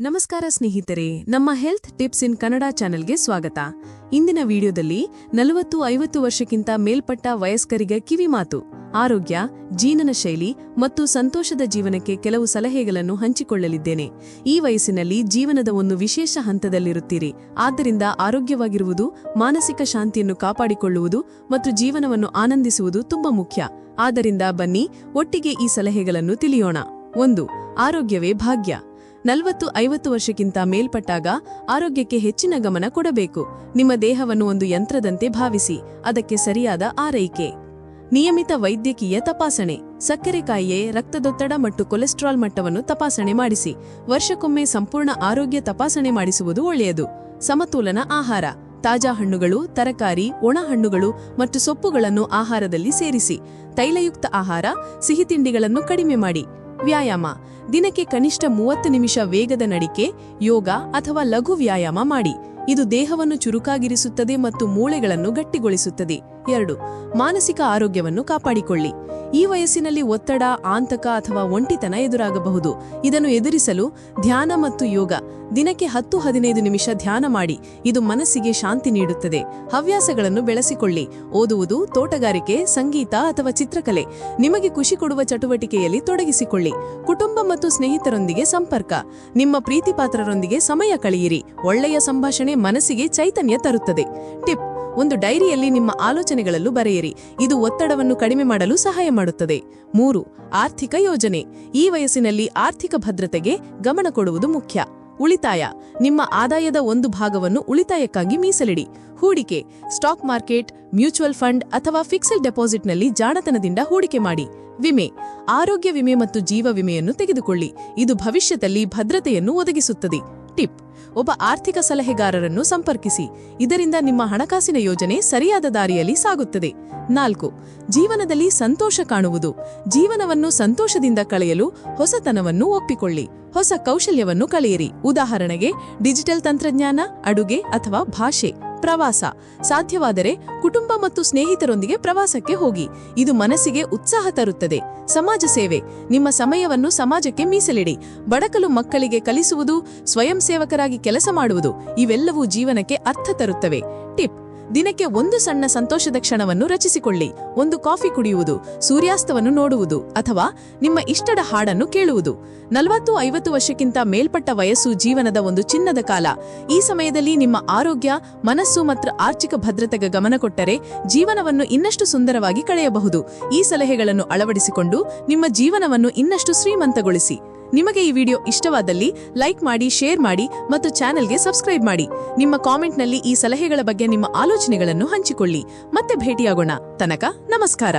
ನಮಸ್ಕಾರ ಸ್ನೇಹಿತರೆ, ನಮ್ಮ ಹೆಲ್ತ್ ಟಿಪ್ಸ್ ಇನ್ ಕನ್ನಡ ಚಾನೆಲ್ಗೆ ಸ್ವಾಗತ. ಇಂದಿನ ವಿಡಿಯೋದಲ್ಲಿ ನಲವತ್ತು ಐವತ್ತು ವರ್ಷಕ್ಕಿಂತ ಮೇಲ್ಪಟ್ಟ ವಯಸ್ಕರಿಗೆ ಕಿವಿಮಾತು ಆರೋಗ್ಯ ಜೀವನ ಶೈಲಿ ಮತ್ತು ಸಂತೋಷದ ಜೀವನಕ್ಕೆ ಕೆಲವು ಸಲಹೆಗಳನ್ನು ಹಂಚಿಕೊಳ್ಳಲಿದ್ದೇನೆ. ಈ ವಯಸ್ಸಿನಲ್ಲಿ ಜೀವನದ ಒಂದು ವಿಶೇಷ ಹಂತದಲ್ಲಿರುತ್ತೀರಿ. ಆದ್ದರಿಂದ ಆರೋಗ್ಯವಾಗಿರುವುದು, ಮಾನಸಿಕ ಶಾಂತಿಯನ್ನು ಕಾಪಾಡಿಕೊಳ್ಳುವುದು ಮತ್ತು ಜೀವನವನ್ನು ಆನಂದಿಸುವುದು ತುಂಬಾ ಮುಖ್ಯ. ಆದ್ದರಿಂದ ಬನ್ನಿ, ಒಟ್ಟಿಗೆ ಈ ಸಲಹೆಗಳನ್ನು ತಿಳಿಯೋಣ. ಒಂದು, ಆರೋಗ್ಯವೇ ಭಾಗ್ಯ. ನಲವತ್ತು ಐವತ್ತು ವರ್ಷಕ್ಕಿಂತ ಮೇಲ್ಪಟ್ಟಾಗ ಆರೋಗ್ಯಕ್ಕೆ ಹೆಚ್ಚಿನ ಗಮನ ಕೊಡಬೇಕು. ನಿಮ್ಮ ದೇಹವನ್ನು ಒಂದು ಯಂತ್ರದಂತೆ ಭಾವಿಸಿ, ಅದಕ್ಕೆ ಸರಿಯಾದ ಆರೈಕೆ. ನಿಯಮಿತ ವೈದ್ಯಕೀಯ ತಪಾಸಣೆ. ಸಕ್ಕರೆ ಕಾಯಿಯೇ ರಕ್ತದೊತ್ತಡ ಮತ್ತು ಕೊಲೆಸ್ಟ್ರಾಲ್ ಮಟ್ಟವನ್ನು ತಪಾಸಣೆ ಮಾಡಿಸಿ. ವರ್ಷಕ್ಕೊಮ್ಮೆ ಸಂಪೂರ್ಣ ಆರೋಗ್ಯ ತಪಾಸಣೆ ಮಾಡಿಸುವುದು ಒಳ್ಳೆಯದು. ಸಮತೋಲನ ಆಹಾರ. ತಾಜಾ ಹಣ್ಣುಗಳು, ತರಕಾರಿ, ಒಣ ಹಣ್ಣುಗಳು ಮತ್ತು ಸೊಪ್ಪುಗಳನ್ನು ಆಹಾರದಲ್ಲಿ ಸೇರಿಸಿ. ತೈಲಯುಕ್ತ ಆಹಾರ, ಸಿಹಿತಿಂಡಿಗಳನ್ನು ಕಡಿಮೆ ಮಾಡಿ. ವ್ಯಾಯಾಮ. ದಿನಕ್ಕೆ ಕನಿಷ್ಠ ಮೂವತ್ತು ನಿಮಿಷ ವೇಗದ ನಡಿಕೆ, ಯೋಗ ಅಥವಾ ಲಘು ವ್ಯಾಯಾಮ ಮಾಡಿ. ಇದು ದೇಹವನ್ನು ಚುರುಕಾಗಿರಿಸುತ್ತದೆ ಮತ್ತು ಮೂಳೆಗಳನ್ನು ಗಟ್ಟಿಗೊಳಿಸುತ್ತದೆ. ಎರಡು, ಮಾನಸಿಕ ಆರೋಗ್ಯವನ್ನು ಕಾಪಾಡಿಕೊಳ್ಳಿ. ಈ ವಯಸ್ಸಿನಲ್ಲಿ ಒತ್ತಡ, ಆಂತಕ ಅಥವಾ ಒಂಟಿತನ ಎದುರಾಗಬಹುದು. ಇದನ್ನು ಎದುರಿಸಲು ಧ್ಯಾನ ಮತ್ತು ಯೋಗ, ದಿನಕ್ಕೆ ಹತ್ತು ಹದಿನೈದು ನಿಮಿಷ ಧ್ಯಾನ ಮಾಡಿ, ಇದು ಮನಸ್ಸಿಗೆ ಶಾಂತಿ ನೀಡುತ್ತದೆ. ಹವ್ಯಾಸಗಳನ್ನು ಬೆಳೆಸಿಕೊಳ್ಳಿ, ಓದುವುದು, ತೋಟಗಾರಿಕೆ, ಸಂಗೀತ ಅಥವಾ ಚಿತ್ರಕಲೆ, ನಿಮಗೆ ಖುಷಿ ಕೊಡುವ ಚಟುವಟಿಕೆಯಲ್ಲಿ ತೊಡಗಿಸಿಕೊಳ್ಳಿ. ಕುಟುಂಬ ಮತ್ತು ಸ್ನೇಹಿತರೊಂದಿಗೆ ಸಂಪರ್ಕ, ನಿಮ್ಮ ಪ್ರೀತಿಪಾತ್ರರೊಂದಿಗೆ ಸಮಯ ಕಳೆಯಿರಿ. ಒಳ್ಳೆಯ ಸಂಭಾಷಣೆ ಮನಸ್ಸಿಗೆ ಚೈತನ್ಯ ತರುತ್ತದೆ. ಟಿಪ್ ಒಂದು ಡೈರಿಯಲ್ಲಿ ನಿಮ್ಮ ಆಲೋಚನೆಗಳಲ್ಲೂ ಬರೆಯಿರಿ. ಇದು ಒತ್ತಡವನ್ನು ಕಡಿಮೆ ಮಾಡಲು ಸಹಾಯ ಮಾಡುತ್ತದೆ. ಮೂರು, ಆರ್ಥಿಕ ಯೋಜನೆ. ಈ ವಯಸ್ಸಿನಲ್ಲಿ ಆರ್ಥಿಕ ಭದ್ರತೆಗೆ ಗಮನ ಕೊಡುವುದು ಮುಖ್ಯ. ಉಳಿತಾಯ. ನಿಮ್ಮ ಆದಾಯದ ಒಂದು ಭಾಗವನ್ನು ಉಳಿತಾಯಕ್ಕಾಗಿ ಮೀಸಲಿಡಿ. ಹೂಡಿಕೆ. ಸ್ಟಾಕ್ ಮಾರ್ಕೆಟ್, ಮ್ಯೂಚುವಲ್ ಫಂಡ್ ಅಥವಾ ಫಿಕ್ಸೆಡ್ ಡೆಪಾಸಿಟ್ನಲ್ಲಿ ಜಾಣತನದಿಂದ ಹೂಡಿಕೆ ಮಾಡಿ. ವಿಮೆ. ಆರೋಗ್ಯ ವಿಮೆ ಮತ್ತು ಜೀವ ವಿಮೆಯನ್ನು ತೆಗೆದುಕೊಳ್ಳಿ. ಇದು ಭವಿಷ್ಯದಲ್ಲಿ ಭದ್ರತೆಯನ್ನು ಒದಗಿಸುತ್ತದೆ. ಟಿಪ್. ಒಬ್ಬ ಆರ್ಥಿಕ ಸಲಹೆಗಾರರನ್ನು ಸಂಪರ್ಕಿಸಿ. ಇದರಿಂದ ನಿಮ್ಮ ಹಣಕಾಸಿನ ಯೋಜನೆ ಸರಿಯಾದ ದಾರಿಯಲ್ಲಿ ಸಾಗುತ್ತದೆ. ನಾಲ್ಕು, ಜೀವನದಲ್ಲಿ ಸಂತೋಷ ಕಾಣುವುದು. ಜೀವನವನ್ನು ಸಂತೋಷದಿಂದ ಕಳೆಯಲು ಹೊಸತನವನ್ನು ಒಪ್ಪಿಕೊಳ್ಳಿ. ಹೊಸ ಕೌಶಲ್ಯವನ್ನು ಕಳೆಯಿರಿ ಉದಾಹರಣೆಗೆ, ಡಿಜಿಟಲ್ ತಂತ್ರಜ್ಞಾನ, ಅಡುಗೆ ಅಥವಾ ಭಾಷೆ. ಪ್ರವಾಸ. ಸಾಧ್ಯವಾದರೆ ಕುಟುಂಬ ಮತ್ತು ಸ್ನೇಹಿತರೊಂದಿಗೆ ಪ್ರವಾಸಕ್ಕೆ ಹೋಗಿ. ಇದು ಮನಸ್ಸಿಗೆ ಉತ್ಸಾಹ ತರುತ್ತದೆ. ಸಮಾಜ ಸೇವೆ. ನಿಮ್ಮ ಸಮಯವನ್ನು ಸಮಾಜಕ್ಕೆ ಮೀಸಲಿಡಿ. ಬಡಕಲು ಮಕ್ಕಳಿಗೆ ಕಲಿಸುವುದು, ಸ್ವಯಂ ಸೇವಕರಾಗಿ ಕೆಲಸ ಮಾಡುವುದು, ಇವೆಲ್ಲವೂ ಜೀವನಕ್ಕೆ ಅರ್ಥ ತರುತ್ತವೆ. ಟಿಪ್. ದಿನಕ್ಕೆ ಒಂದು ಸಣ್ಣ ಸಂತೋಷದ ಕ್ಷಣವನ್ನು ರಚಿಸಿಕೊಳ್ಳಿ. ಒಂದು ಕಾಫಿ ಕುಡಿಯುವುದು, ಸೂರ್ಯಾಸ್ತವನ್ನು ನೋಡುವುದು, ಅಥವಾ ನಿಮ್ಮ ಇಷ್ಟದ ಹಾಡನ್ನು ಕೇಳುವುದು. ನಲವತ್ತು ಐವತ್ತು ವರ್ಷಕ್ಕಿಂತ ಮೇಲ್ಪಟ್ಟ ವಯಸ್ಸು ಜೀವನದ ಒಂದು ಚಿನ್ನದ ಕಾಲ. ಈ ಸಮಯದಲ್ಲಿ ನಿಮ್ಮ ಆರೋಗ್ಯ, ಮನಸ್ಸು ಮತ್ತು ಆರ್ಥಿಕ ಭದ್ರತೆಗೆ ಗಮನ ಕೊಟ್ಟರೆ ಜೀವನವನ್ನು ಇನ್ನಷ್ಟು ಸುಂದರವಾಗಿ ಕಳೆಯಬಹುದು. ಈ ಸಲಹೆಗಳನ್ನು ಅಳವಡಿಸಿಕೊಂಡು ನಿಮ್ಮ ಜೀವನವನ್ನು ಇನ್ನಷ್ಟು ಶ್ರೀಮಂತಗೊಳಿಸಿ. ನಿಮಗೆ ಈ ವಿಡಿಯೋ ಇಷ್ಟವಾದಲ್ಲಿ ಲೈಕ್ ಮಾಡಿ, ಶೇರ್ ಮಾಡಿ ಮತ್ತು ಚಾನೆಲ್ಗೆ ಸಬ್ಸ್ಕ್ರೈಬ್ ಮಾಡಿ. ನಿಮ್ಮ ಕಾಮೆಂಟ್ನಲ್ಲಿ ಈ ಸಲಹೆಗಳ ಬಗ್ಗೆ ನಿಮ್ಮ ಆಲೋಚನೆಗಳನ್ನು ಹಂಚಿಕೊಳ್ಳಿ. ಮತ್ತೆ ಭೇಟಿಯಾಗೋಣ. ತನಕ ನಮಸ್ಕಾರ.